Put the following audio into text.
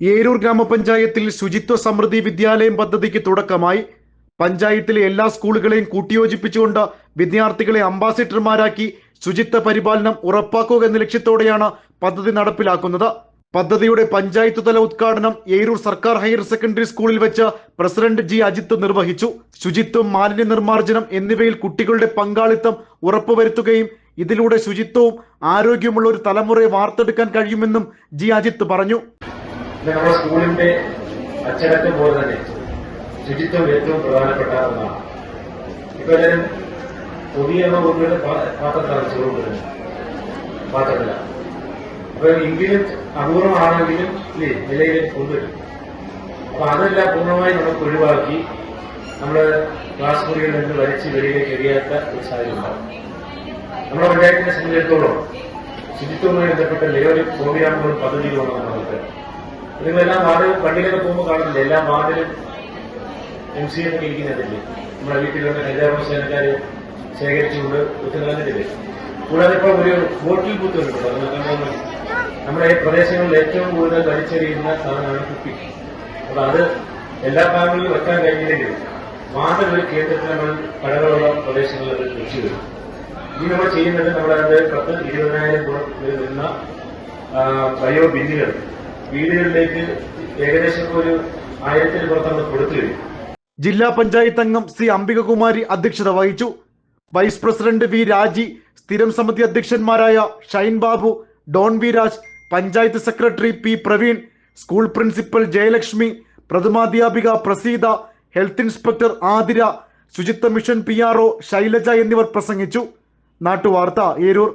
ഏരൂർ ഗ്രാമപഞ്ചായത്തിൽ ശുചിത്വ സമൃദ്ധി വിദ്യാലയം പദ്ധതിക്ക് തുടക്കമായി. പഞ്ചായത്തിലെ എല്ലാ സ്കൂളുകളെയും കൂട്ടിയോജിപ്പിച്ചുകൊണ്ട് വിദ്യാർത്ഥികളെ അംബാസിഡർമാരാക്കി ശുചിത്വ പരിപാലനം ഉറപ്പാക്കുക എന്ന ലക്ഷ്യത്തോടെയാണ് പദ്ധതി നടപ്പിലാക്കുന്നത്. പദ്ധതിയുടെ പഞ്ചായത്ത് തല ഉദ്ഘാടനം ഏരൂർ സർക്കാർ ഹയർ സെക്കൻഡറി സ്കൂളിൽ വെച്ച് പ്രസിഡന്റ് ജി അജിത്ത് നിർവഹിച്ചു. ശുചിത്വം മാലിന്യ നിർമ്മാർജനം എന്നിവയിൽ കുട്ടികളുടെ പങ്കാളിത്തം ഉറപ്പുവരുത്തുകയും ഇതിലൂടെ ശുചിത്വവും ആരോഗ്യമുള്ള ഒരു തലമുറയെ വാർത്തെടുക്കാൻ കഴിയുമെന്നും ജി അജിത്ത് പറഞ്ഞു. ഇത് നമ്മുടെ സ്കൂളിന്റെ അച്ചടക്കം പോലെ തന്നെ ശുചിത്വം ഏറ്റവും പ്രധാനപ്പെട്ട ഒന്നാണ്. ഇപ്പൊ എല്ലാവരും പുതിയ കുട്ടികളുടെ പാത്രത്തിലാണ് ചോറ് കൊടുക്കുന്നത് പാത്രത്തില. അപ്പൊ എങ്കിലും അപൂർവമാണെങ്കിലും ഇല്ലേ നിലയിൽ കൊണ്ടുവരും. അപ്പൊ അതെല്ലാം പൂർണമായി നമുക്ക് ഒഴിവാക്കി നമ്മുടെ ക്ലാസ് മുറികളിൽ നിന്ന് വലിച്ച് വെളിയിലേക്ക് എറിയാത്ത ഒരു സാഹചര്യം നമ്മുടെ പഞ്ചായത്തിനെ സംബന്ധിച്ചിടത്തോളം ശുചിത്വവുമായി ബന്ധപ്പെട്ട നിരവധി പ്രോഗ്രാമുകളും പദ്ധതികളുമാണ് നമുക്ക് നിങ്ങളെല്ലാം വാർഡിലും പള്ളിയിലൊക്കെ പോകുമ്പോൾ കാണുന്നില്ല? എല്ലാ വാർഡിലും എം സി എം ഇരിക്കുന്നതില്ലേ? നമ്മുടെ വീട്ടിൽ കല്യാണ സേനക്കാര് ശേഖരിച്ചുകൊണ്ട് ഒത്തുകളഞ്ഞിട്ടില്ലേ കൂടാതെ ഇപ്പോൾ ഒരു ബോട്ടിൽ ബൂത്ത് ഉണ്ട് നമ്മുടെ പ്രദേശങ്ങളിൽ ഏറ്റവും കൂടുതൽ വലിച്ചെറിയുന്ന സാധനമാണ് കുപ്പി. അപ്പൊ അത് എല്ലാ ഭാഗങ്ങളിലും വെക്കാൻ കഴിഞ്ഞില്ലെങ്കിൽ മാത്രം ഒരു കേന്ദ്രത്തിൽ നമ്മൾ കടകളുള്ള പ്രദേശങ്ങളിൽ അത് വെച്ചു വരും. ഇനി നമ്മൾ ചെയ്യുന്നത് നമ്മളത് പത്ത് ഇരുപതിനായിരം വരുന്ന ആ, ബയോ ബിന്നുകൾ. വീടുകളിലേക്ക് ഏകദേശം ഒരു ആയിരത്തിന് പുറത്ത് നമ്മൾ കൊടുത്തു ജില്ലാ പഞ്ചായത്ത് അംഗം സി അംബികകുമാരി അധ്യക്ഷത വഹിച്ചു. വൈസ് പ്രസിഡന്റ് വി രാജി സ്ഥിരം സമിതി അധ്യക്ഷന്മാരായ Shine Babu Don V Raj panchayat secretary P Praveen school principal Jayalakshmi പ്രഥമാധ്യാപിക Praseetha health inspector Athira ശുചിത്വ mission P R O Shailaja എന്നിവർ പ്രസംഗിച്ചു. നാട്ടുവാർത്ത ഏരൂർ.